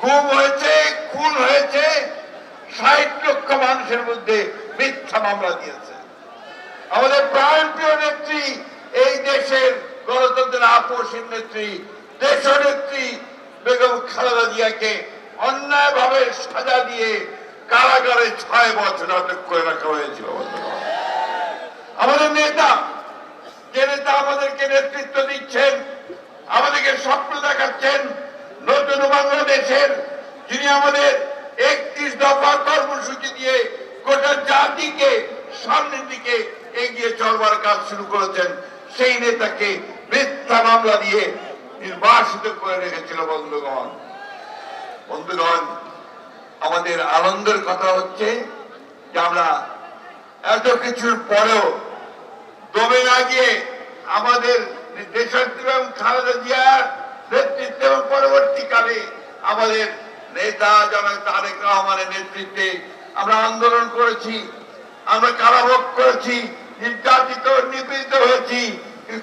গুম হয়েছে, খুন হয়েছে, ষাট লক্ষ মানুষের মধ্যে মিথ্যা মামলা দিয়েছে আমাদের প্রাণ প্রিয় নেত্রী, এই দেশের গণতন্ত্রের আপোষের নেত্রী দেশ নেত্রী বেগম খালেদা জিয়াকে অন্যায় ভাবে সাজা দিয়ে কারাগারে ছয় বছর আটক করে রাখা হয়েছিল। আমাদের নেতা, যে নেতা আমাদেরকে নেতৃত্ব দিচ্ছেন আমাদেরকে স্বপ্ন দেখাচ্ছেন নতুন বাংলাদেশের যিনি আমাদের একত্রিশ দফা কর্মসূচি দিয়ে গোটা জাতিকে সামনের দিকে এগিয়ে চলবার কাজ শুরু করেছেন। সেই নেতাকে মিথ্যা মামলা দিয়ে নির্বাসিত করে রেখেছিল বন্ধুগণ। বন্ধুগণ, আমাদের আনন্দের কথা হচ্ছে যে আমরা এত কিছুর পরেও দমে না গিয়ে আমাদের দেশাত্রী এবং খালেদা জিয়ার নেতৃত্বে এবং পরবর্তীকালে আমাদের নেতা জনক তারেক রহমানের নেতৃত্বে আমরা আন্দোলন করেছি। আমরা কারাভোগ করেছি? নির্যাতিত, নিপীড়িত হয়েছি।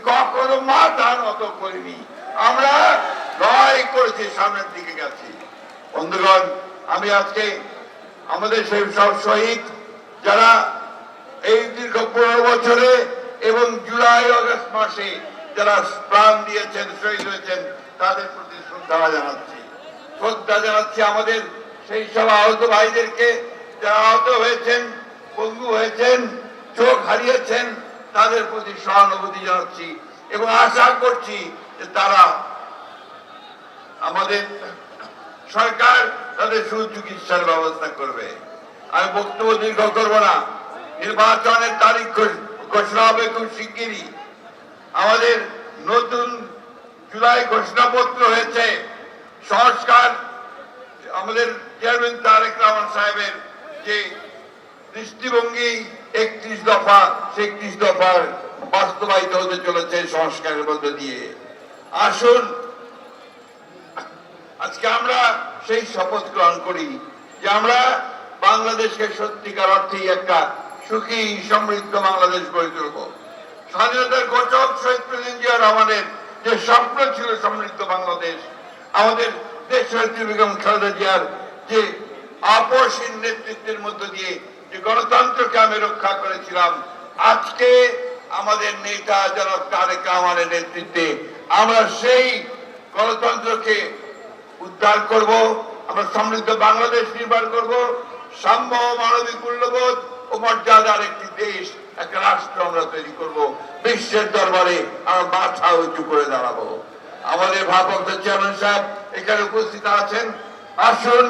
কখনো মাথা নত করিনি। আমরা লড়াই করেছি, সামনের দিকে গেছি। বন্ধুগণ, আমি আজকে আমাদের সেই সব শহীদ, যারা এই দীর্ঘ পনেরো বছরে এবং জুলাই, আগস্ট মাসে যারা প্রাণ দিয়েছেন, শহীদ হয়েছেন, তাদের প্রতি শ্রদ্ধা জানাচ্ছি। শ্রদ্ধা জানাচ্ছি আমাদের সেই সব আহত ভাইদেরকে যারা আহত হয়েছেন পঙ্গু হয়েছেন, চোখ হারিয়েছেন, তাদের প্রতি সহানুভূতি জানাচ্ছি এবং আশা করছি যে তারা আমাদের সরকার তাদের সুচিকিৎসার ব্যবস্থা করবে। আমি বক্তব্য দীর্ঘ করব না। নির্বাচনের তারিখ ঘোষণা হবে খুব শিগগিরই। আমাদের নতুন জুলাই ঘোষণাপত্র হয়েছে। সংস্কার, আমাদের চেয়ারম্যান তারেক রহমান সাহেবের যে দৃষ্টিভঙ্গি একত্রিশ দফা একত্রিশ দফার বাস্তবায়িত হতে চলেছে সংস্কারের মধ্যে দিয়ে। আসুন, আজকে আমরা সেই শপথ গ্রহণ করি যে আমরা বাংলাদেশকে সত্যিকার অর্থেই একটা সুখী, সমৃদ্ধ বাংলাদেশ গড়ে তুলব। স্বাধীনতার ঘোষক শহীদ প্রেসিডেন্ট জিয়া রহমানের যে স্বপ্ন ছিল সমৃদ্ধ বাংলাদেশ, আমাদের দেশ বেগম খালেদা জিয়ার যে আপসীন নেতৃত্বের মধ্য দিয়ে যে গণতন্ত্রকে আমি রক্ষা করেছিলাম, আজকে আমাদের নেতা জনক তারেক রহমানের নেতৃত্বে আমরা সেই গণতন্ত্রকে উদ্ধার করব, আমরা সমৃদ্ধ বাংলাদেশ নির্মাণ করব, সাম্য মানবিক মূল্যবোধ ও মর্যাদার একটি দেশ, একটা রাষ্ট্র আমরা তৈরি করব। বিশ্বের দরবারে আমরা মাথা উঁচু করে দাঁড়াবো। আমাদের ভারপ্রাপ্ত চেয়ারম্যান সাহেব এখানে উপস্থিত আছেন। আসুন,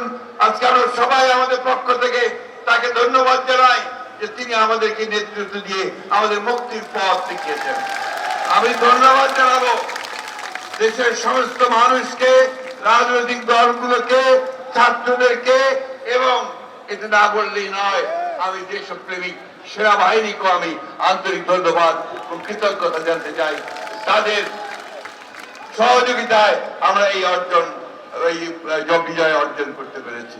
আজকে আমরা সবাই আমাদের পক্ষ থেকে তাকে ধন্যবাদ জানাই যে তিনি আমাদেরকে নেতৃত্ব দিয়ে আমাদের মুক্তির পথ দেখিয়েছেন। আমি ধন্যবাদ জানাব দেশের সমস্ত মানুষকে, রাজনৈতিক দলগুলোকে, ছাত্রদেরকে এবং এটা না বললেই নয়, আমি দেশপ্রেমিক, সেনাবাহিনীকেও আমি আন্তরিক ধন্যবাদ এবং কৃতজ্ঞতা জানতে চাই। তাদের সহযোগিতায় আমরা এই অর্জন, এই বিজয় অর্জন করতে পেরেছি।